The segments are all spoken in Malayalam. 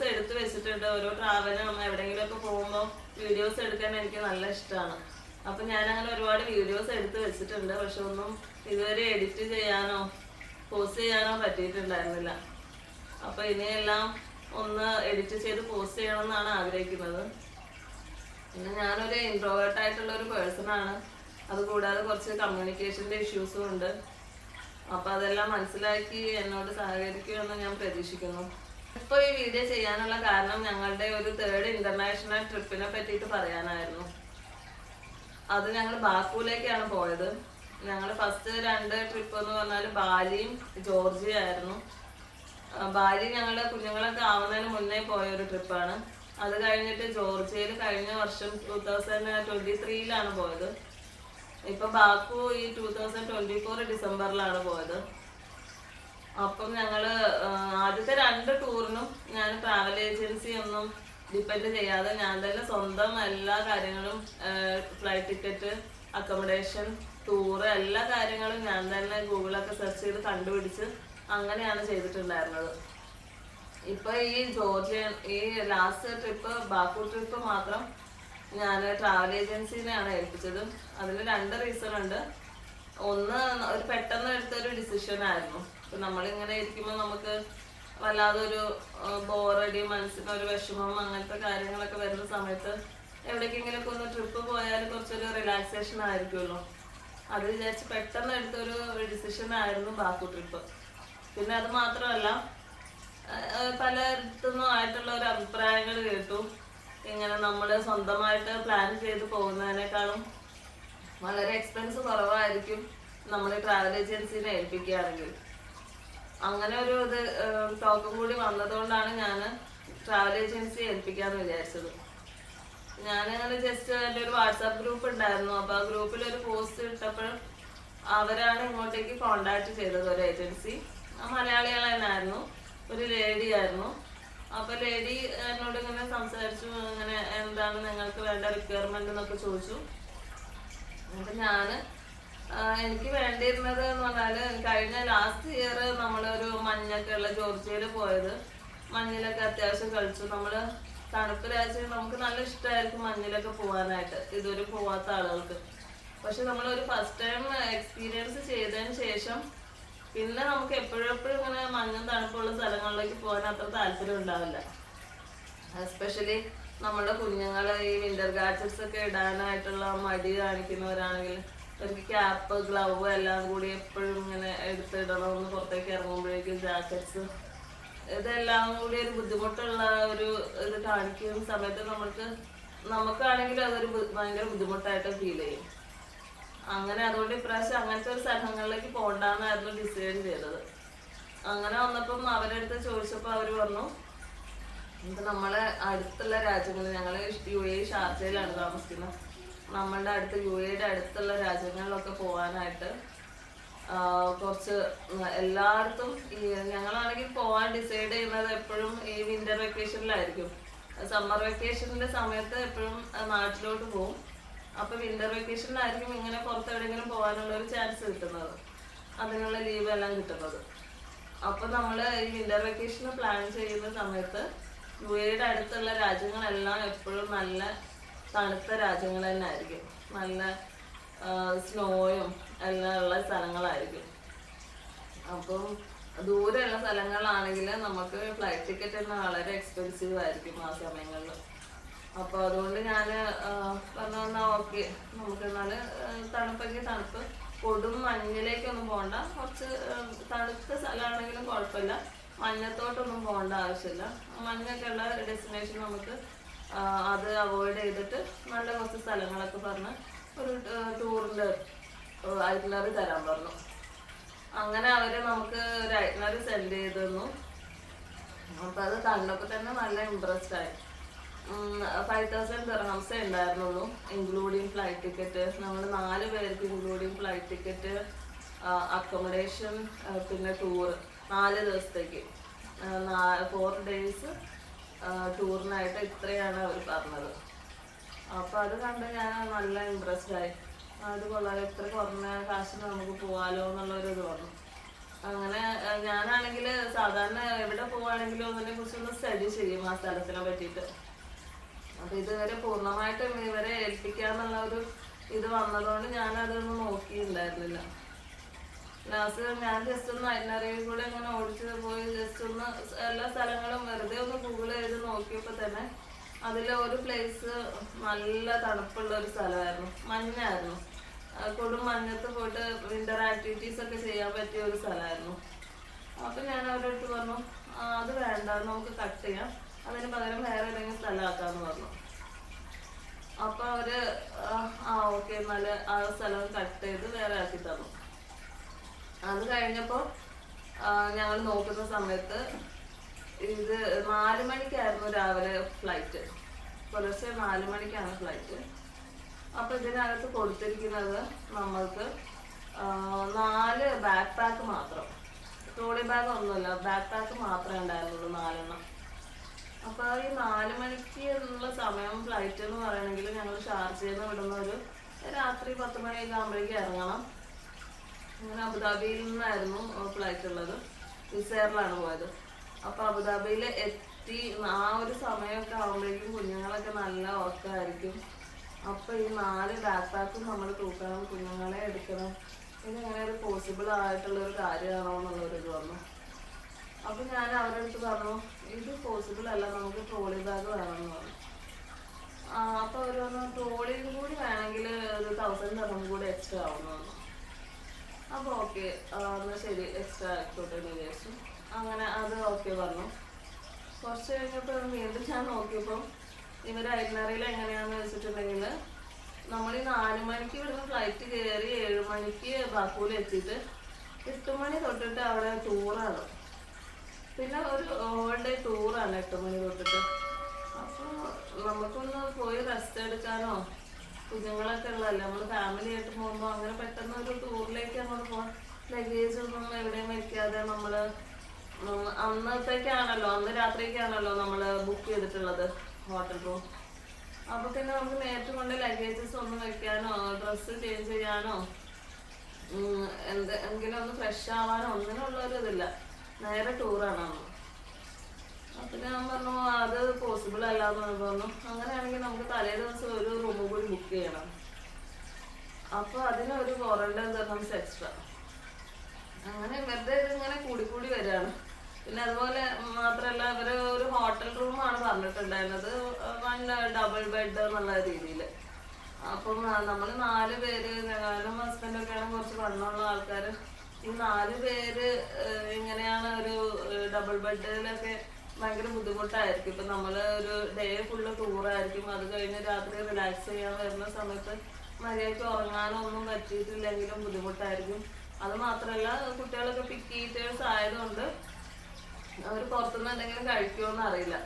വീഡിയോസ് എടുത്ത് വെച്ചിട്ടുണ്ട്. ഓരോ ട്രാവലും എവിടെയെങ്കിലുമൊക്കെ പോകുമ്പോൾ വീഡിയോസ് എടുക്കാൻ എനിക്ക് നല്ല ഇഷ്ടമാണ്. അപ്പം ഞാനങ്ങനെ ഒരുപാട് വീഡിയോസ് എടുത്ത് വെച്ചിട്ടുണ്ട്. പക്ഷെ ഒന്നും ഇതുവരെ എഡിറ്റ് ചെയ്യാനോ പോസ്റ്റ് ചെയ്യാനോ പറ്റിയിട്ടുണ്ടായിരുന്നില്ല. അപ്പം ഇനിയെല്ലാം ഒന്ന് എഡിറ്റ് ചെയ്ത് പോസ്റ്റ് ചെയ്യണമെന്നാണ് ആഗ്രഹിക്കുന്നത്. പിന്നെ ഞാനൊരു ഇൻട്രോവേർട്ട് ആയിട്ടുള്ള ഒരു പേഴ്സണാണ് അതുകൂടാതെ കുറച്ച് കമ്മ്യൂണിക്കേഷന്റെ ഇഷ്യൂസും ഉണ്ട്. അപ്പോൾ അതെല്ലാം മനസ്സിലാക്കി എന്നോട് സഹകരിക്കുമെന്ന് ഞാൻ പ്രതീക്ഷിക്കുന്നു. ഇപ്പൊ ഈ വീഡിയോ ചെയ്യാനുള്ള കാരണം ഞങ്ങളുടെ ഒരു തേർഡ് ഇന്റർനാഷണൽ ട്രിപ്പിനെ പറ്റിയിട്ട് പറയാനായിരുന്നു. അത് ഞങ്ങൾ ബാക്കുവിലേക്കാണ് പോയത്. ഞങ്ങൾ ഫസ്റ്റ് രണ്ട് ട്രിപ്പ് എന്ന് പറഞ്ഞാൽ ബാലിയും ജോർജിയ ആയിരുന്നു ബാലി ഞങ്ങളുടെ കുഞ്ഞുങ്ങളൊക്കെ ആവുന്നതിന് മുന്നേ പോയ ഒരു ട്രിപ്പാണ് അത് കഴിഞ്ഞിട്ട് ജോർജിയയിൽ കഴിഞ്ഞ വർഷം ടൂ തൗസൻഡ് ട്വന്റി ത്രീയിലാണ് പോയത്. ഇപ്പൊ ബാക്കു ഈ ടൂ തൗസൻഡ് ട്വന്റി ഫോർ ഡിസംബറിലാണ് പോയത്. അപ്പം ഞങ്ങൾ ആദ്യത്തെ രണ്ട് ടൂറിനും ഞാൻ ട്രാവൽ ഏജൻസി ഒന്നും ഡിപ്പെൻഡ് ചെയ്യാതെ ഞാൻ തന്നെ സ്വന്തം എല്ലാ കാര്യങ്ങളും ഫ്ലൈറ്റ് ടിക്കറ്റ് അക്കോമഡേഷൻ ടൂറ് എല്ലാ കാര്യങ്ങളും ഞാൻ തന്നെ ഗൂഗിളൊക്കെ സെർച്ച് ചെയ്ത് കണ്ടുപിടിച്ച് അങ്ങനെയാണ് ചെയ്തിട്ടുണ്ടായിരുന്നത്. ഇപ്പൊ ഈ ജോർജിയ ഈ ലാസ്റ്റ് ട്രിപ്പ് ബാക്കൂർ ട്രിപ്പ് മാത്രം ഞാൻ ട്രാവൽ ഏജൻസിനെയാണ് ഏൽപ്പിച്ചത്. അതിന് രണ്ട് റീസൺ ഉണ്ട്. ഒന്ന് ഒരു പെട്ടെന്ന് എടുത്തൊരു ഡിസിഷൻ ആയിരുന്നു. ഇപ്പൊ നമ്മളിങ്ങനെ ഇരിക്കുമ്പോൾ നമുക്ക് വല്ലാതെ ഒരു ബോറടി മനസ്സിന് ഒരു വിഷമം അങ്ങനത്തെ കാര്യങ്ങളൊക്കെ വരുന്ന സമയത്ത് എവിടേക്കെങ്കിലും ഒന്ന് ട്രിപ്പ് പോയാൽ കുറച്ചൊരു റിലാക്സേഷൻ ആയിരിക്കുമല്ലോ. അത് വിചാരിച്ച് പെട്ടെന്ന് എടുത്തൊരു ഡിസിഷൻ ആയിരുന്നു ബാക്കു ട്രിപ്പ് പിന്നെ അത് മാത്രമല്ല പലയിടത്തുനിന്നും ആയിട്ടുള്ള ഒരു അഭിപ്രായങ്ങൾ കേട്ടു. ഇങ്ങനെ നമ്മൾ സ്വന്തമായിട്ട് പ്ലാൻ ചെയ്ത് പോകുന്നതിനേക്കാളും വളരെ എക്സ്പെൻസ് കുറവായിരിക്കും നമ്മൾ ട്രാവൽ ഏജൻസിനെ ഏൽപ്പിക്കുകയാണെങ്കിൽ. അങ്ങനെ ഒരു ഇത് ടോക്കും കൂടി വന്നതുകൊണ്ടാണ് ഞാൻ ട്രാവൽ ഏജൻസി ഏൽപ്പിക്കാന്ന് വിചാരിച്ചത്. ഞാനങ്ങനെ ജസ്റ്റ് എന്റെ ഒരു വാട്സാപ്പ് ഗ്രൂപ്പ് ഉണ്ടായിരുന്നു. അപ്പൊ ആ ഗ്രൂപ്പിൽ ഒരു പോസ്റ്റ് ഇട്ടപ്പോൾ അവരാണ് ഇങ്ങോട്ടേക്ക് കോണ്ടാക്ട് ചെയ്തത് ഒരു ഏജൻസി മലയാളികൾ തന്നെയായിരുന്നു ഒരു ലേഡി ആയിരുന്നു. അപ്പൊ ലേഡി എന്നോട് ഇങ്ങനെ സംസാരിച്ചു. ഇങ്ങനെ എന്താണ് നിങ്ങൾക്ക് വേണ്ട റിക്വയർമെന്റ് എന്നൊക്കെ ചോദിച്ചു. ഞാൻ ആ, എനിക്ക് വേണ്ടിയിരുന്നത് എന്ന് പറഞ്ഞാൽ കഴിഞ്ഞ ലാസ്റ്റ് ഇയർ നമ്മളൊരു മഞ്ഞൊക്കെ ഉള്ള ജോർജിയയിൽ പോയത്. മഞ്ഞിലൊക്കെ അത്യാവശ്യം കളിച്ചു. നമ്മൾ തണുപ്പ് രാജ്യം നമുക്ക് നല്ല ഇഷ്ടമായിരിക്കും മഞ്ഞിലൊക്കെ പോകാനായിട്ട് ഇതുവരെ പോവാത്ത ആളുകൾക്ക്. പക്ഷെ നമ്മൾ ഒരു ഫസ്റ്റ് ടൈം എക്സ്പീരിയൻസ് ചെയ്തതിന് ശേഷം പിന്നെ നമുക്ക് എപ്പോഴും എപ്പോഴും ഇങ്ങനെ മഞ്ഞും തണുപ്പുള്ള സ്ഥലങ്ങളിലേക്ക് പോകാൻ അത്ര താല്പര്യം ഉണ്ടാവില്ല. എസ്പെഷ്യലി നമ്മുടെ കുഞ്ഞുങ്ങളെ ഈ വിന്റർ ഗാഡ്ജറ്റ്സ് ഒക്കെ ഇടാനായിട്ടുള്ള മടി കാണിക്കുന്നവരാണെങ്കിൽ അവർക്ക് ക്യാപ്പ് ഗ്ലൗ എല്ലാം കൂടി എപ്പോഴും ഇങ്ങനെ എടുത്തിടണമെന്ന് പുറത്തേക്ക് ഇറങ്ങുമ്പോഴേക്കും ജാക്കറ്റ്സ് ഇതെല്ലാം കൂടി ഒരു ബുദ്ധിമുട്ടുള്ള ഒരു ഇത് കാണിക്കുന്ന സമയത്ത് നമുക്ക് നമുക്കാണെങ്കിൽ അതൊരു ഭയങ്കര ബുദ്ധിമുട്ടായിട്ട് ഫീൽ ചെയ്യും. അങ്ങനെ അതുകൊണ്ട് ഇപ്രാവശ്യം അങ്ങനത്തെ ഒരു സ്ഥലങ്ങളിലേക്ക് പോകണ്ടെന്നായിരുന്നു ഡിസൈഡ് ചെയ്തത്. അങ്ങനെ വന്നപ്പം അവരടുത്ത് ചോദിച്ചപ്പോൾ അവർ പറഞ്ഞു നമ്മളെ അടുത്തുള്ള രാജ്യങ്ങൾ ഞങ്ങൾ യു എ ഷാർജയിലാണ് താമസിക്കുന്നത്. നമ്മളുടെ അടുത്ത് യു എയുടെ അടുത്തുള്ള രാജ്യങ്ങളിലൊക്കെ പോകാനായിട്ട് കുറച്ച് എല്ലായിടത്തും ഈ ഞങ്ങളാണെങ്കിൽ പോകാൻ ഡിസൈഡ് ചെയ്യുന്നത് എപ്പോഴും ഈ വിന്റർ വെക്കേഷനിലായിരിക്കും സമ്മർ വെക്കേഷന്റെ സമയത്ത് എപ്പോഴും നാട്ടിലോട്ട് പോകും അപ്പോൾ വിന്റർ വെക്കേഷനിലായിരിക്കും ഇങ്ങനെ പുറത്ത് എവിടെയെങ്കിലും പോകാനുള്ള ഒരു ചാൻസ് കിട്ടുന്നത്. അതിനുള്ള ലീവ് എല്ലാം കിട്ടുന്നത്. അപ്പോൾ നമ്മൾ ഈ വിന്റർ വെക്കേഷൻ പ്ലാൻ ചെയ്യുന്ന സമയത്ത് യു എയുടെ അടുത്തുള്ള രാജ്യങ്ങളെല്ലാം എപ്പോഴും നല്ല തണുത്ത രാജ്യങ്ങൾ തന്നെ ആയിരിക്കും. നല്ല സ്നോയും എല്ലാം ഉള്ള സ്ഥലങ്ങളായിരിക്കും. അപ്പം ദൂരെയുള്ള സ്ഥലങ്ങളാണെങ്കിൽ നമുക്ക് ഫ്ലൈറ്റ് ടിക്കറ്റ് തന്നെ വളരെ എക്സ്പെൻസീവ് ആയിരിക്കും ആ സമയങ്ങളിൽ. അപ്പോൾ അതുകൊണ്ട് ഞാൻ പറഞ്ഞു എന്നാ ഓക്കെ നമുക്ക് എന്നാൽ തണുപ്പെങ്കിൽ തണുപ്പ്. കൊടും മഞ്ഞിലേക്കൊന്നും പോകണ്ട കുറച്ച് തണുത്ത സ്ഥലമാണെങ്കിലും കുഴപ്പമില്ല. മഞ്ഞത്തോട്ടൊന്നും പോകേണ്ട ആവശ്യമില്ല. മഞ്ഞൊക്കെ ഉള്ള ഡെസ്റ്റിനേഷൻ നമുക്ക് അത് അവോയ്ഡ് ചെയ്തിട്ട് നല്ല കുറച്ച് സ്ഥലങ്ങളൊക്കെ പറഞ്ഞ് ഒരു ടൂറിന്റെ ഐറ്റിനറി തരാൻ പറഞ്ഞു. അങ്ങനെ അവർ നമുക്ക് ഒരു ഐറ്റിനറി സെൻഡ് ചെയ്ത് തന്നു. അപ്പം അത് കണ്ടപ്പോൾ തന്നെ നല്ല ഇൻട്രസ്റ്റ് ആയി. ഫൈവ് തൗസൻഡ് ദിർഹംസേ ഉണ്ടായിരുന്നുള്ളൂ ഇൻക്ലൂഡിങ് ഫ്ലൈറ്റ് ടിക്കറ്റ് നമ്മൾ നാല് പേർക്ക് ഇൻക്ലൂഡിങ് ഫ്ലൈറ്റ് ടിക്കറ്റ് അക്കോമഡേഷൻ പിന്നെ ടൂർ നാല് ദിവസത്തേക്ക്. ഫോർ ഡേയ്സ് ടൂറിനായിട്ട് ഇത്രയാണ് അവർ പറഞ്ഞത്. അപ്പൊ അത് കണ്ട് ഞാൻ നല്ല ഇൻട്രസ്റ്റ് ആയി. അത് കൊള്ളാം എത്ര കുറഞ്ഞ കാശിന് നമുക്ക് പോവാലോ എന്നുള്ളൊരു ഇത് അങ്ങനെ ഞാനാണെങ്കിൽ സാധാരണ എവിടെ പോവാണെങ്കിലും അതിനെ കുറിച്ചൊന്ന് സ്റ്റഡി ചെയ്യും ആ സ്ഥലത്തിനെ പറ്റിയിട്ട്. അപ്പൊ ഇതുവരെ പൂർണമായിട്ടും ഇവരെ ഏൽപ്പിക്കാന്നുള്ള ഒരു ഇത് വന്നതുകൊണ്ട് ഞാൻ അതൊന്നും നോക്കിയിട്ടുണ്ടായിരുന്നില്ല. ലാസ്റ്റ് ഞാൻ ജസ്റ്റ് ഒന്ന് അതിനറിയിൽ കൂടെ ഇങ്ങനെ ഓടിച്ചത് പോയി. ജസ്റ്റ് ഒന്ന് എല്ലാ സ്ഥലങ്ങളും വെറുതെ ഒന്ന് ഗൂഗിൾ ചെയ്ത് നോക്കിയപ്പോൾ തന്നെ അതിലെ ഒരു പ്ലേസ് നല്ല തണുപ്പുള്ള ഒരു സ്ഥലമായിരുന്നു. മഞ്ഞായിരുന്നു. കൊടും മഞ്ഞത്ത് പോയിട്ട് വിന്റർ ആക്ടിവിറ്റീസ് ഒക്കെ ചെയ്യാൻ പറ്റിയ ഒരു സ്ഥലമായിരുന്നു. അപ്പൊ ഞാൻ അവരോട് പറഞ്ഞു അത് വേണ്ട നമുക്ക് കട്ട് ചെയ്യാം. അതിന് പകരം വേറെ ഏതെങ്കിലും സ്ഥലമാക്കാന്ന് പറഞ്ഞു. അപ്പൊ അവർ ആ, ഓക്കെ എന്നാൽ ആ സ്ഥലം കട്ട് ചെയ്ത് വേറെ ആക്കി തന്നു. അത് കഴിഞ്ഞപ്പോ ഞങ്ങൾ നോക്കുന്ന സമയത്ത് ഇത് നാല് മണിക്കായിരുന്നു രാവിലെ ഫ്ലൈറ്റ് പുലർച്ചെ നാല് മണിക്കാണ് ഫ്ലൈറ്റ് അപ്പൊ ഇതിനകത്ത് കൊടുത്തിരിക്കുന്നത് നമ്മൾക്ക് നാല് ബാക്ക് പാക്ക് മാത്രം. ട്രോളി ബാഗ് ഒന്നുമില്ല ബാക്ക് പാക്ക് മാത്രമേ ഉണ്ടായിരുന്നുള്ളൂ നാലെണ്ണം. അപ്പൊ ഈ നാല് മണിക്ക് ഉള്ള സമയം ഫ്ലൈറ്റ് എന്ന് പറയണമെങ്കിൽ ഞങ്ങൾ ഷാർജയിൽ നിന്ന് വിടുന്ന ഒരു രാത്രി പത്ത് മണിയൊക്കെ ആകുമ്പോഴേക്കും ഇറങ്ങണം. അങ്ങനെ അബുദാബിയിൽ നിന്നായിരുന്നു ഫ്ലൈറ്റ് ഉള്ളത് വിസേറിലാണ് പോയത്. അപ്പൊ അബുദാബിയിൽ എത്തി ആ ഒരു സമയമൊക്കെ ആകുമ്പോഴേക്കും കുഞ്ഞുങ്ങളൊക്കെ നല്ല ഉറക്കമായിരിക്കും. അപ്പൊ ഈ നാല് ബാക്ക് നമ്മൾ തൂക്കണം കുഞ്ഞുങ്ങളെ എടുക്കണം. ഇതെങ്ങനെ ഒരു പോസിബിൾ ആയിട്ടുള്ള ഒരു കാര്യമാണോ എന്നുള്ളൊരു ഇത് വന്നു. അപ്പൊ ഞാൻ അവരുടെ അടുത്ത് പറഞ്ഞു ഇത് പോസിബിൾ അല്ല നമുക്ക് ട്രോളി ബാഗ് വേണമെന്ന് പറഞ്ഞു. ആ അപ്പൊ അവർ പറഞ്ഞു ട്രോളിയും കൂടി വേണമെങ്കിൽ ഒരു തൗസൻഡ് തരണം കൂടി എക്സ്ട്രാ ആവുമെന്ന് പറഞ്ഞു അപ്പൊ ഓക്കെ എന്നാൽ ശരി എക്സ്ട്രാ എന്ന് വിചാരിച്ചു. അങ്ങനെ അത് ഓക്കെ പറഞ്ഞു കുറച്ച് കഴിഞ്ഞപ്പോൾ വീണ്ടും ഞാൻ നോക്കിയപ്പോൾ ഇവർ ഐറ്റിനറിയിൽ എങ്ങനെയാണെന്ന് വെച്ചിട്ടുണ്ടെങ്കിൽ നമ്മൾ ഈ നാല് മണിക്ക് ഇവിടുന്ന് ഫ്ലൈറ്റ് കയറി ഏഴ് മണിക്ക് ബാക്കൂൽ എത്തിയിട്ട് എട്ട് മണി തൊട്ടിട്ട് അവിടെ ടൂറാണ് പിന്നെ ഒരു ഓൾ ഡേ ടൂറാണ് എട്ട് മണി തൊട്ടിട്ട്. അപ്പോൾ നമുക്കൊന്ന് പോയി റെസ്റ്റ് എടുക്കാനോ? കുഞ്ഞുങ്ങളൊക്കെ ഉള്ളതല്ലേ? നമ്മൾ ഫാമിലി ആയിട്ട് പോകുമ്പോൾ അങ്ങനെ പെട്ടെന്ന് ഒരു ടൂറിലേക്ക് അങ്ങോട്ട് പോകാൻ ലഗേജ് ഒന്നും എവിടെയും വെക്കാതെ നമ്മൾ അന്നത്തേക്കാണല്ലോ അന്ന് രാത്രിക്കാണല്ലോ നമ്മൾ ബുക്ക് ചെയ്തിട്ടുള്ളത് ഹോട്ടൽ റൂം അപ്പൊ പിന്നെ നമുക്ക് നേരിട്ട് കൊണ്ട് ലഗേജസ് ഒന്നും വെക്കാനോ ഡ്രസ്സ് ചേഞ്ച് ചെയ്യാനോ എന്തെങ്കിലും ഒന്ന് ഫ്രഷ് ആവാനോ ഒന്നിനുള്ള ഒരു ഇതില്ല. നേരെ ടൂറാണ് അപ്പൊ ഞാൻ പറഞ്ഞു അത് പോസിബിൾ അല്ല എന്ന് പറഞ്ഞു. അങ്ങനെയാണെങ്കിൽ നമുക്ക് തലേ ദിവസം ഒരു റൂം കൂടി ബുക്ക് ചെയ്യണം. അപ്പൊ അതിന് ഒരു ക്വാറന്റൈൻ തരണം എക്സ്ട്രാ അങ്ങനെ വെറുതെ ഇതിങ്ങനെ കൂടി കൂടി വരികയാണ്. പിന്നെ അതുപോലെ മാത്രല്ല ഇവർ ഒരു ഹോട്ടൽ റൂമാണ് പറഞ്ഞിട്ടുണ്ടായിരുന്നത്. വൺ ഡബിൾ ബെഡ് എന്നുള്ള രീതിയിൽ അപ്പം നമ്മൾ നാല് പേര് ഞാനും ഹസ്ബൻഡൊക്കെയാണ് കുറച്ച് വണ്ണമുള്ള ആൾക്കാർ ഈ നാല് പേര് ഇങ്ങനെയാണ് ഒരു ഡബിൾ ബെഡിലൊക്കെ ഭയങ്കര ബുദ്ധിമുട്ടായിരിക്കും. ഇപ്പൊ നമ്മൾ ഒരു ഡേ ഫുള്ള് ടൂറായിരിക്കും അത് കഴിഞ്ഞ് രാത്രി റിലാക്സ് ചെയ്യാൻ വരുന്ന സമയത്ത് മര്യാദയ്ക്ക് ഉറങ്ങാനോ ഒന്നും പറ്റിയിട്ടില്ലെങ്കിലും ബുദ്ധിമുട്ടായിരിക്കും. അത് മാത്രല്ല കുട്ടികളൊക്കെ പിക്ക് ഈറ്റേഴ്സ് ആയതുകൊണ്ട് അവർ പുറത്തുനിന്ന് എന്തെങ്കിലും കഴിക്കുമോന്ന് അറിയില്ല.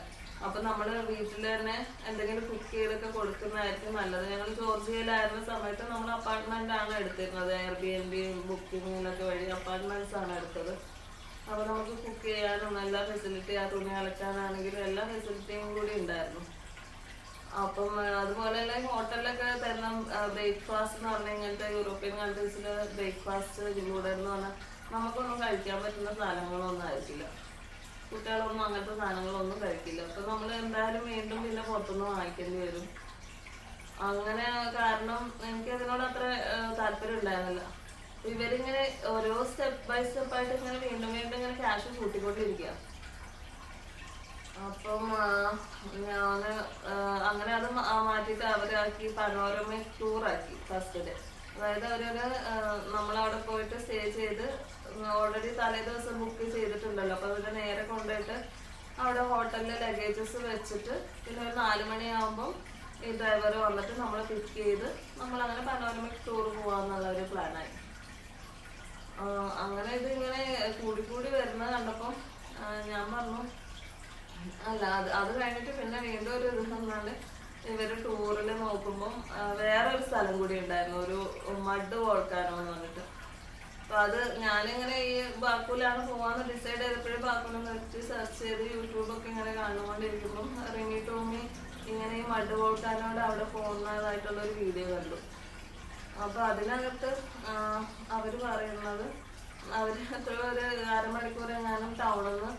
അപ്പൊ നമ്മൾ വീട്ടിൽ തന്നെ എന്തെങ്കിലും കുക്ക് ചെയ്തൊക്കെ കൊടുക്കുന്നതായിരിക്കും നല്ലത്. ഞങ്ങൾ ജോർജിയയിലായിരുന്ന സമയത്ത് നമ്മൾ അപ്പാർട്ട്മെന്റ് ആണ് എടുത്തിരുന്നത്. എയർ ബി എൻ ബി ബുക്കിങ്ങിലൊക്കെ വഴി അപ്പാർട്ട്മെന്റ്സ് ആണ് എടുത്തത്. അപ്പൊ നമുക്ക് കുക്ക് ചെയ്യാനും എല്ലാ ഫെസിലിറ്റി ആ തുണി അലക്കാനാണെങ്കിലും എല്ലാ ഫെസിലിറ്റിയും കൂടി ഉണ്ടായിരുന്നു. അപ്പം അതുപോലെ തന്നെ ഹോട്ടലിലൊക്കെ തരുന്ന ബ്രേക്ക്ഫാസ്റ്റ് എന്ന് പറഞ്ഞാൽ ഇങ്ങനത്തെ യൂറോപ്യൻ കൺട്രീസിൽ ബ്രേക്ക്ഫാസ്റ്റ് ഇതിലൂടെ എന്ന് പറഞ്ഞാൽ നമുക്കൊന്നും കഴിക്കാൻ പറ്റുന്ന സാധനങ്ങളൊന്നും ആയിരിക്കില്ല കുട്ടികളൊന്നും അങ്ങനത്തെ സാധനങ്ങളൊന്നും കഴിക്കില്ല. അപ്പൊ നമ്മൾ എന്തായാലും വീണ്ടും പിന്നെ പുറത്തുനിന്ന് വാങ്ങിക്കേണ്ടി വരും. അങ്ങനെ കാരണം എനിക്ക് അതിനോട് അത്ര താല്പര്യം ഉണ്ടായിരുന്നില്ല. ഇവരിങ്ങനെ ഓരോ സ്റ്റെപ്പ് ബൈ സ്റ്റെപ്പ് ആയിട്ട് ഇങ്ങനെ വീണ്ടും വീണ്ടും ഇങ്ങനെ ക്യാഷ് കൂട്ടിക്കൊണ്ടിരിക്കുക അപ്പം ഞാൻ അങ്ങനെ അത് മാറ്റിയിട്ട് അവരാക്കി പനോരമ ടൂറാക്കി ഫസ്റ്റ് ഡേ അതായത് അവരൊരു നമ്മളവിടെ പോയിട്ട് സ്റ്റേ ചെയ്ത് ഓൾറെഡി തലേ ദിവസം ബുക്ക് ചെയ്തിട്ടുണ്ടല്ലോ. അപ്പൊ അവരുടെ നേരെ കൊണ്ടുപോയിട്ട് അവിടെ ഹോട്ടലിൽ ലഗേജസ് വെച്ചിട്ട് പിന്നെ ഒരു നാല് മണിയാകുമ്പോൾ ഈ ഡ്രൈവർ വന്നിട്ട് നമ്മളെ പിക്ക് ചെയ്ത് നമ്മളങ്ങനെ പനോരമിക് ടൂർ പോവാന്നുള്ള ഒരു പ്ലാനായി അങ്ങനെ ഇത് ഇങ്ങനെ കൂടി കൂടി വരുന്നത് കണ്ടപ്പം ഞാൻ പറഞ്ഞു അല്ല അത് അത് കഴിഞ്ഞിട്ട് പിന്നെ വീണ്ടും ഒരു ഇത് വന്നാണ്ട് ഇവർ ടൂറിൽ നോക്കുമ്പം വേറെ ഒരു സ്ഥലം കൂടി ഉണ്ടായിരുന്നു ഒരു മഡ് വോൾക്കാനോ എന്ന് പറഞ്ഞിട്ട്. അപ്പൊ അത് ഞാനിങ്ങനെ ഈ ബാക്കൂലാണ് പോവാന്ന് ഡിസൈഡ് ചെയ്തപ്പോഴും ബാക്കൂലെ നിർത്തി സെർച്ച് ചെയ്ത് യൂട്യൂബൊക്കെ ഇങ്ങനെ കണ്ടുകൊണ്ടിരിക്കുമ്പം റിങ്ങി ടോമി ഇങ്ങനെ ഈ മഡ് വോൾക്കാനോട് അവിടെ പോകുന്നതായിട്ടുള്ള ഒരു വീഡിയോ കണ്ടു. അപ്പൊ അതിനകത്ത് അവർ പറയുന്നത് അവർ എത്ര ഒരു അരമണിക്കൂർ എങ്ങാനും ടൗണിൽ നിന്ന്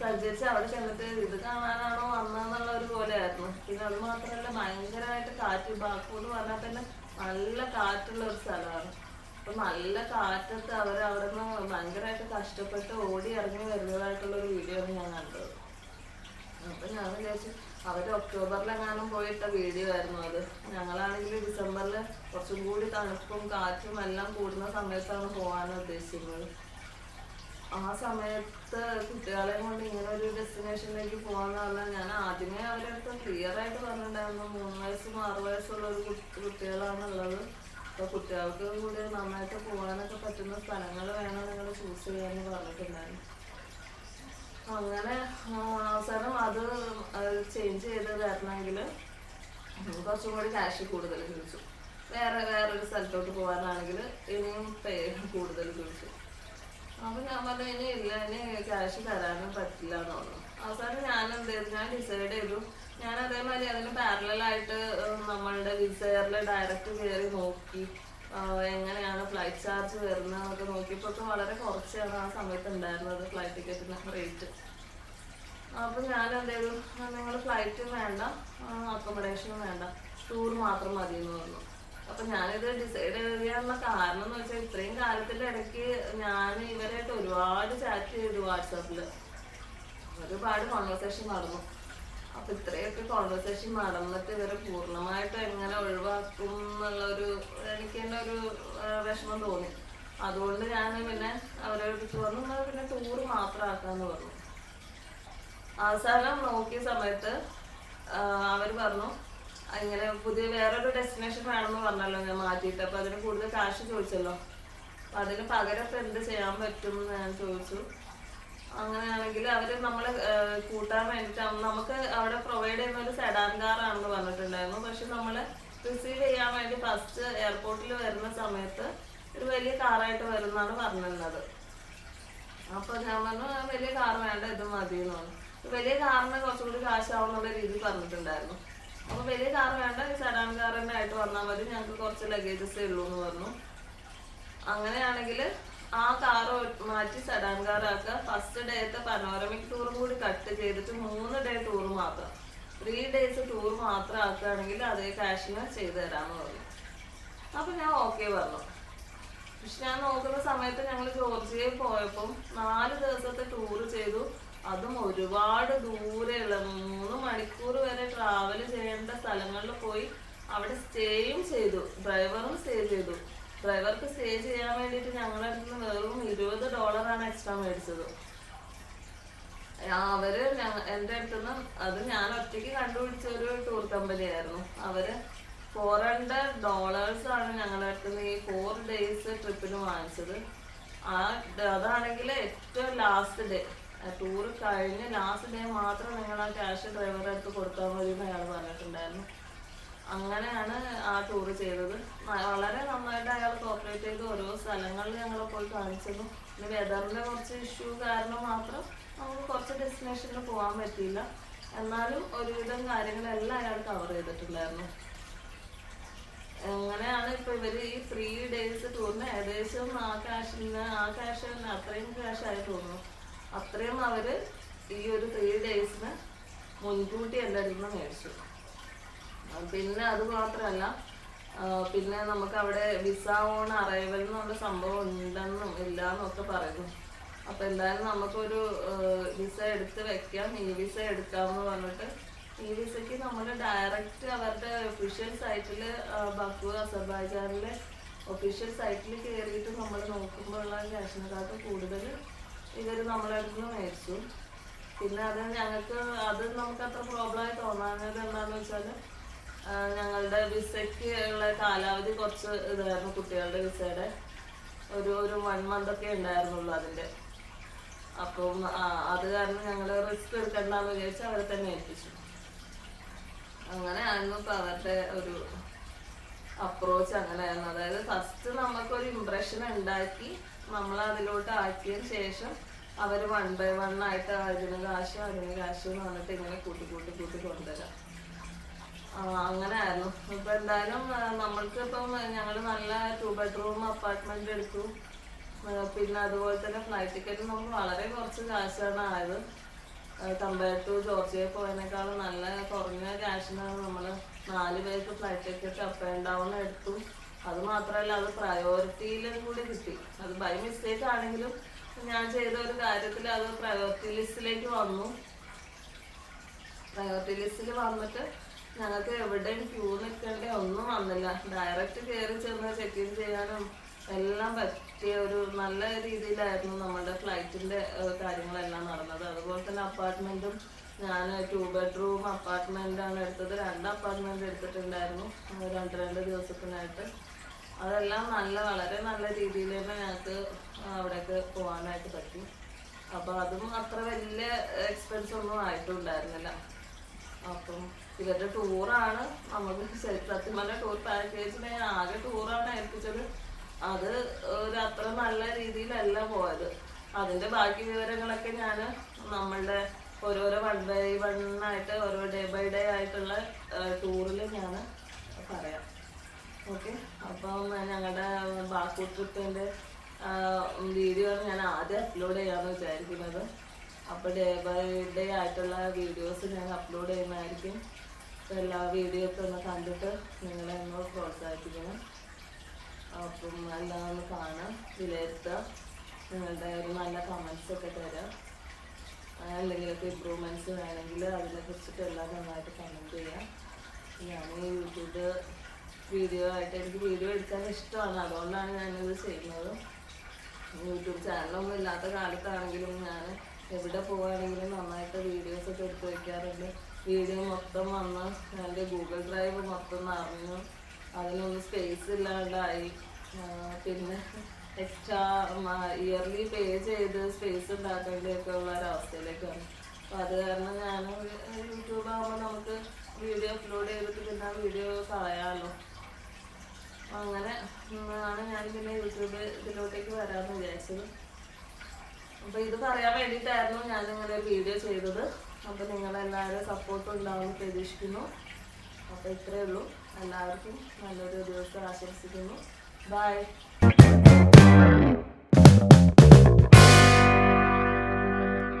സഞ്ചരിച്ച് അവിടെ ചെന്നിട്ട് ഇത് കാണാനാണോ വന്നതെന്നുള്ള ഒരു പോലെയായിരുന്നു. പിന്നെ അത് മാത്രമല്ല ഭയങ്കരമായിട്ട് കാറ്റ് ബാക്കു എന്ന് പറഞ്ഞാൽ തന്നെ നല്ല കാറ്റുള്ള ഒരു സ്ഥലമാണ്. അപ്പൊ നല്ല കാറ്റത്ത് അവർ അവിടെ നിന്ന് ഭയങ്കരമായിട്ട് കഷ്ടപ്പെട്ട് ഓടി ഇറങ്ങി വരുന്നതായിട്ടുള്ള ഒരു വീഡിയോ ആണ് ഞാൻ കണ്ടത്. അപ്പൊ ഞാൻ വിചാരിച്ചു അവർ ഒക്ടോബറിലെങ്ങാനും പോയിട്ട വീഡിയോ ആയിരുന്നു അത്. ഞങ്ങളാണെങ്കിൽ ഡിസംബറിൽ കുറച്ചും കൂടി തണുപ്പും കാറ്റും എല്ലാം കൂടുന്ന സമയത്താണ് പോകാൻ ഉദ്ദേശിക്കുന്നത്. ആ സമയത്ത് കുട്ടികളെ കൊണ്ട് ഇങ്ങനെ ഒരു ഡെസ്റ്റിനേഷനിലേക്ക് പോകാന്ന് പറഞ്ഞാൽ ഞാൻ ആദ്യമേ അവരടുത്ത് ക്ലിയർ ആയിട്ട് പറഞ്ഞിട്ടുണ്ടായിരുന്നു. മൂന്ന് വയസ്സും ആറ് വയസ്സുള്ള ഒരു കുട്ടി- കുട്ടികളാണുള്ളത്. അപ്പൊ കുട്ടികൾക്ക് കൂടി നന്നായിട്ട് പോകാനൊക്കെ പറ്റുന്ന സ്ഥലങ്ങൾ വേണം നിങ്ങൾ ചൂസ് ചെയ്യാന്ന് പറഞ്ഞിട്ടുണ്ടായിരുന്നു. അങ്ങനെ അവസാനം അത് ചേഞ്ച് ചെയ്ത് തരണമെങ്കിൽ കുറച്ചും കൂടി ക്യാഷ് കൂടുതൽ ചോദിച്ചു. വേറെ വേറൊരു സ്ഥലത്തോട്ട് പോകാനാണെങ്കിൽ ഇനിയും പേ കൂടുതൽ ചോദിച്ചു. അപ്പം ഞാൻ പറഞ്ഞു ഇനി ഇല്ല ഇനി ക്യാഷ് തരാനും പറ്റില്ല എന്ന് പറഞ്ഞു. അവസാനം ഞാൻ എന്ത് ചെയ്തു? ഞാൻ ഡിസൈഡ് ചെയ്തു. ഞാൻ അതേമാതിരി അതിന് പാരലായിട്ട് നമ്മളുടെ വിസയറിൽ ഡയറക്റ്റ് കയറി നോക്കി. എങ്ങനെയാണ് ഫ്ലൈറ്റ് ചാർജ് വരുന്നതെന്നൊക്കെ നോക്കിയപ്പോൾ വളരെ കുറച്ചാണ് ആ സമയത്ത് ഉണ്ടായിരുന്നത് ഫ്ലൈറ്റ് ടിക്കറ്റിന് റേറ്റ് അപ്പം ഞാൻ എന്തായാലും നിങ്ങൾ ഫ്ലൈറ്റും വേണ്ട അക്കോമഡേഷനും വേണ്ട ടൂർ മാത്രം മതി എന്ന് പറഞ്ഞു. അപ്പം ഞാനിത് ഡിസൈഡ് ചെയ്യാനുള്ള കാരണം എന്ന് വെച്ചാൽ ഇത്രയും കാലത്തിന്റെ ഇടയ്ക്ക് ഞാൻ ഇവരായിട്ട് ഒരുപാട് ചാറ്റ് ചെയ്തു വാട്സാപ്പിൽ ഒരുപാട് കോൺവെർസേഷൻ നടന്നു. അപ്പൊ ഇത്രയൊക്കെ കോൺവെർസേഷൻ നടന്നിട്ട് ഇവരെ പൂർണമായിട്ട് എങ്ങനെ ഒഴിവാക്കും എന്നുള്ള ഒരു എനിക്ക് തന്നെ ഒരു വിഷമം തോന്നി. അതുകൊണ്ട് ഞാൻ പിന്നെ അവരോട് പറഞ്ഞു "എന്നാ പിന്നെ ടൂറ് മാത്രം ആക്കാന്ന് പറഞ്ഞു. അവസാനം നോക്കിയ സമയത്ത് അവർ പറഞ്ഞു ഇങ്ങനെ പുതിയ വേറൊരു ഡെസ്റ്റിനേഷൻ വേണമെന്ന് പറഞ്ഞല്ലോ ഞാൻ മാറ്റിയിട്ട് അപ്പൊ അതിന് കൂടുതൽ കാശ് ചോദിച്ചല്ലോ. അപ്പൊ അതിന് പകരം എന്ത് ചെയ്യാൻ പറ്റും? എന്ന് ഞാൻ ചോദിച്ചു. അങ്ങനെയാണെങ്കിൽ അവർ നമ്മൾ കൂട്ടാൻ വേണ്ടിട്ട് നമുക്ക് അവിടെ പ്രൊവൈഡ് ചെയ്യുന്ന ഒരു സെഡാൻ കാർ ആണെന്ന് പറഞ്ഞിട്ടുണ്ടായിരുന്നു. പക്ഷെ നമ്മൾ റിസീവ് ചെയ്യാൻ വേണ്ടി ഫസ്റ്റ് എയർപോർട്ടിൽ വരുന്ന സമയത്ത് ഒരു വലിയ കാറായിട്ട് വരുന്നാണ് പറഞ്ഞിരുന്നത്. അപ്പൊ ഞാൻ പറഞ്ഞു "ആ, വലിയ കാർ വേണ്ട ഇത് മതി എന്ന് പറഞ്ഞു. വലിയ കാറിന് കുറച്ചുകൂടി കാശാവുന്നുള്ള രീതി പറഞ്ഞിട്ടുണ്ടായിരുന്നു. അപ്പൊ വലിയ കാർ വേണ്ട ഈ സെഡാൻ കാർ തന്നെ ആയിട്ട് വന്നാൽ മതി ഞങ്ങൾക്ക് കുറച്ച് ലഗേജസ് ഉള്ളൂ എന്ന് പറഞ്ഞു. അങ്ങനെയാണെങ്കിൽ ആ കാറ് മാറ്റി സെഡാൻ കാർ ആക്കുക. ഫസ്റ്റ് ഡേത്തെ പനോറമിക് ടൂറും കൂടി കട്ട് ചെയ്തിട്ട് മൂന്ന് ഡേ ടൂർ മാത്രം. ത്രീ ഡേയ്സ് ടൂർ മാത്രം ആക്കുകയാണെങ്കിൽ അതേ കാഷിന് ചെയ്തു തരാമെന്ന് പറഞ്ഞു. അപ്പം ഞാൻ ഓക്കെ പറഞ്ഞു. പക്ഷെ ഞാൻ നോക്കുന്ന സമയത്ത് ഞങ്ങൾ ജോർജിയയിൽ പോയപ്പം നാല് ദിവസത്തെ ടൂർ ചെയ്തു. അതും ഒരുപാട് ദൂരെയുള്ള മൂന്ന് മണിക്കൂർ വരെ ട്രാവൽ ചെയ്യേണ്ട സ്ഥലങ്ങളിൽ പോയി അവിടെ സ്റ്റേയും ചെയ്തു. ഡ്രൈവറും സ്റ്റേ ചെയ്തു. ഡ്രൈവർക്ക് സ്റ്റേ ചെയ്യാൻ വേണ്ടിയിട്ട് ഞങ്ങളുടെ അടുത്ത് നിന്ന് വെറും ഇരുപത് ഡോളറാണ് എക്സ്ട്രാ മേടിച്ചത്. അവർ എന്റെ അടുത്തുനിന്നും അത് ഞാൻ ഒറ്റയ്ക്ക് കണ്ടുപിടിച്ച ഒരു ടൂർ കമ്പനി ആയിരുന്നു. അവർ ഫോർ ഹൺഡ്രഡ് ഡോളേഴ്സ് ആണ് ഞങ്ങളുടെ അടുത്തുനിന്ന് ഈ ഫോർ ഡേയ്സ് ട്രിപ്പിന് വാങ്ങിച്ചത്. ആ അതാണെങ്കിൽ ഏറ്റവും ലാസ്റ്റ് ഡേ ടൂർ കഴിഞ്ഞ് ലാസ്റ്റ് ഡേ മാത്രം നിങ്ങൾ ആ ക്യാഷ് ഡ്രൈവറുടെ അടുത്ത് കൊടുത്താൽ മതി എന്ന് അയാൾ പറഞ്ഞിട്ടുണ്ടായിരുന്നു. അങ്ങനെയാണ് ആ ടൂർ ചെയ്തത്. വളരെ നന്നായിട്ട് അയാൾ കോപ്പറേറ്റ് ചെയ്ത് ഓരോ സ്ഥലങ്ങളിൽ ഞങ്ങളെ പോയി കാണിച്ചതും. പിന്നെ വെതറിന്റെ കുറച്ച് ഇഷ്യൂ കാരണം മാത്രം നമുക്ക് കുറച്ച് ഡെസ്റ്റിനേഷനിൽ പോകാൻ പറ്റിയില്ല. എന്നാലും ഒരുവിധം കാര്യങ്ങളെല്ലാം അയാൾ കവർ ചെയ്തിട്ടുണ്ടായിരുന്നു. എങ്ങനെയാണ് ഇപ്പൊ ഇവർ ഈ ത്രീ ഡേയ്സ് ടൂറിന് ഏകദേശം ആ കാശിന് ആ കാശ് തന്നെ അത്രയും ആയി തോന്നുന്നു. അത്രയും അവർ ഈ ഒരു ത്രീ ഡേയ്സിന് മുൻകൂട്ടി എല്ലാവരും മേടിച്ചു. പിന്നെ അത് മാത്രമല്ല പിന്നെ നമുക്ക് അവിടെ വിസ ഓൺ അറൈവൽ എന്നുള്ള സംഭവം ഉണ്ടെന്നും ഇല്ലാന്നും ഒക്കെ പറയുന്നു. അപ്പൊ എന്തായാലും നമുക്കൊരു വിസ എടുത്ത് വെക്കാം ഈ വിസ എടുക്കാമെന്ന് പറഞ്ഞിട്ട് ഈ വിസയ്ക്ക് നമ്മൾ ഡയറക്റ്റ് അവരുടെ ഒഫീഷ്യൽ സൈറ്റിൽ ബക്കു അസർബൈജാനിലെ ഒഫീഷ്യൽ സൈറ്റിൽ കയറിയിട്ട് നമ്മൾ നോക്കുമ്പോഴുള്ള ക്യാഷിനെക്കാട്ടും കൂടുതൽ ഇവർ നമ്മളെ അടുത്ത് മേടിച്ചു. പിന്നെ അത് ഞങ്ങൾക്ക് അത് നമുക്ക് അത്ര പ്രോബ്ലമായി തോന്നാനത് എന്താണെന്ന് വെച്ചാൽ ഞങ്ങളുടെ വിസയ്ക്ക് ഉള്ള കാലാവധി കുറച്ച് ഇതായിരുന്നു കുട്ടികളുടെ വിസയുടെ. ഒരു ഒരു വൺ മന്ത് ഒക്കെ ഉണ്ടായിരുന്നുള്ളൂ അതിന്റെ. അപ്പം അത് കാരണം ഞങ്ങൾ റിസ്ക് എടുക്കണ്ടെന്ന് വിചാരിച്ച് അവരെ തന്നെ ഏൽപ്പിച്ചു. അങ്ങനെയായിരുന്നു ഇപ്പൊ അവരുടെ ഒരു അപ്രോച്ച് അങ്ങനെയായിരുന്നു. അതായത് ഫസ്റ്റ് നമുക്കൊരു ഇമ്പ്രഷൻ ഉണ്ടാക്കി നമ്മൾ അതിലോട്ട് ആക്കിയതിന് ശേഷം അവർ വൺ ബൈ വൺ ആയിട്ട് അതിന് കാശ് അതിന് കാശ് എന്ന് പറഞ്ഞിട്ട് ഇങ്ങനെ കൂട്ടി കൂട്ടി കൂട്ടി കൊണ്ടുവരാം. അങ്ങനെ ആയിരുന്നു ഇപ്പൊ എന്തായാലും നമ്മൾക്ക് ഇപ്പം ഞങ്ങൾ നല്ല ടു ബെഡ്റൂം അപ്പാർട്ട്മെന്റ് എടുത്തു. പിന്നെ അതുപോലെ തന്നെ ഫ്ലൈറ്റ് ടിക്കറ്റ് നമുക്ക് വളരെ കുറച്ച് കാശാണ് ആയത്. കമ്പയർ ടു ജോർജിയ പോയതിനേക്കാളും നല്ല കുറഞ്ഞ ക്യാഷിനാണ് നമ്മൾ നാല് പേർക്ക് flight ticket up and down എടുത്തു. അത് മാത്രമല്ല അത് പ്രയോറിറ്റിയിലും കൂടി കിട്ടി. അത് ബൈ മിസ്റ്റേക്ക് ആണെങ്കിലും ഞാൻ ചെയ്ത ഒരു കാര്യത്തിൽ അത് പ്രയോറിറ്റി ലിസ്റ്റിലേക്ക് വന്നു. പ്രയോറിറ്റി ലിസ്റ്റിൽ വന്നിട്ട് ഞങ്ങൾക്ക് എവിടെയും ക്യൂ നിൽക്കേണ്ട ഒന്നും വന്നില്ല. ഡയറക്റ്റ് കയറി ചെന്ന് ചെക്ക് ഇൻ ചെയ്യാനും എല്ലാം പറ്റിയ ഒരു നല്ല രീതിയിലായിരുന്നു നമ്മുടെ ഫ്ലൈറ്റിന്റെ കാര്യങ്ങളെല്ലാം നടന്നത്. അതുപോലെ തന്നെ അപ്പാർട്ട്മെന്റും ഞാൻ ടു ബെഡ്റൂം അപ്പാർട്ട്മെന്റ് ആണ് എടുത്തത്. രണ്ട് അപ്പാർട്ട്മെന്റ് എടുത്തിട്ടുണ്ടായിരുന്നു രണ്ട് രണ്ട് ദിവസത്തിനായിട്ട്. അതെല്ലാം നല്ല വളരെ നല്ല രീതിയിൽ തന്നെ ഞങ്ങൾക്ക് അവിടേക്ക് പോകാനായിട്ട് പറ്റി. അപ്പോൾ അതും അത്ര വലിയ എക്സ്പെൻസ് ഒന്നും ആയിട്ടുണ്ടായിരുന്നില്ല. അപ്പം ഇവരുടെ ടൂറാണ്. നമുക്ക് പറഞ്ഞ ടൂർ പാക്കേജിനെ ആകെ ടൂറാണ് ഏൽപ്പിച്ചത്. അത് ഒരു അത്ര നല്ല രീതിയിലല്ല പോയത്. അതിന്റെ ബാക്കി വിവരങ്ങളൊക്കെ ഞാൻ നമ്മളുടെ ഓരോരോ വൺ ബൈ വൺ ആയിട്ട് ഓരോ ഡേ ബൈ ഡേ ആയിട്ടുള്ള ടൂറിൽ ഞാൻ പറയാം. ഓക്കെ? അപ്പം ഞങ്ങളുടെ ബാക്കു ട്രിപ്പിന്റെ വീഡിയോ ഞാൻ ആദ്യം അപ്ലോഡ് ചെയ്യാമെന്ന് വിചാരിക്കുന്നത്. അപ്പോൾ ഡേ ബൈ ഡേ ആയിട്ടുള്ള വീഡിയോസ് ഞാൻ അപ്ലോഡ് ചെയ്യുന്നതായിരിക്കും. അപ്പോൾ എല്ലാ വീഡിയോസും ഒന്ന് കണ്ടിട്ട് നിങ്ങളെ ഒന്ന് പ്രോത്സാഹിപ്പിക്കണം. അപ്പം എല്ലാം ഒന്ന് കാണാം വിലയിരുത്തുക നിങ്ങളുടെ ഒരു നല്ല കമൻസ് ഒക്കെ തരാം. എന്തെങ്കിലുമൊക്കെ ഇമ്പ്രൂവ്മെന്റ്സ് വേണമെങ്കിൽ അതിനെ കുറിച്ചിട്ട് എല്ലാം നന്നായിട്ട് കമന്റ് ചെയ്യാം. ഞാൻ യൂട്യൂബ് വീഡിയോ ആയിട്ട് എനിക്ക് വീഡിയോ എടുക്കാൻ ഇഷ്ടമാണ്. അതുകൊണ്ടാണ് ഞാനിത് ചെയ്യുന്നത്. യൂട്യൂബ് ചാനലൊന്നും ഇല്ലാത്ത കാലത്താണെങ്കിലും ഞാൻ എവിടെ പോവുകയാണെങ്കിലും നന്നായിട്ട് വീഡിയോസ് ഒക്കെ എടുത്ത് വെക്കാറുണ്ട്. വീഡിയോ മൊത്തം വന്ന് എന്റെ ഗൂഗിൾ ഡ്രൈവ് മൊത്തം നിറഞ്ഞു. അതിനൊന്നും സ്പേസ് ഇല്ലാണ്ടായി. പിന്നെ എക്സ്ട്രാ ഇയർലി പേ ചെയ്ത് സ്പേസ് ഉണ്ടാക്കേണ്ടിയൊക്കെ ഉള്ള ഒരവസ്ഥയിലേക്കാണ് അപ്പം അത് കാരണം ഞാൻ യൂട്യൂബ് ആകുമ്പോൾ നമുക്ക് വീഡിയോ അപ്ലോഡ് ചെയ്തിട്ട് പിന്നെ ആ വീഡിയോ കളയാമല്ലോ. അങ്ങനെ ആണ് ഞാൻ പിന്നെ യൂട്യൂബ് ഇതിലോട്ടേക്ക് വരാമെന്ന് വിചാരിച്ചത്. അപ്പൊ ഇത് പറയാൻ വേണ്ടിയിട്ടായിരുന്നു ഞാൻ ഇങ്ങനെ വീഡിയോ ചെയ്തത്. അപ്പൊ നിങ്ങളെല്ലാവരും സപ്പോർട്ട് ഉണ്ടാവും പ്രതീക്ഷിക്കുന്നു. അപ്പൊ ഇത്രയേ ഉള്ളൂ. എല്ലാവർക്കും നല്ലൊരു ദിവസം ആശംസിക്കുന്നു. ബൈ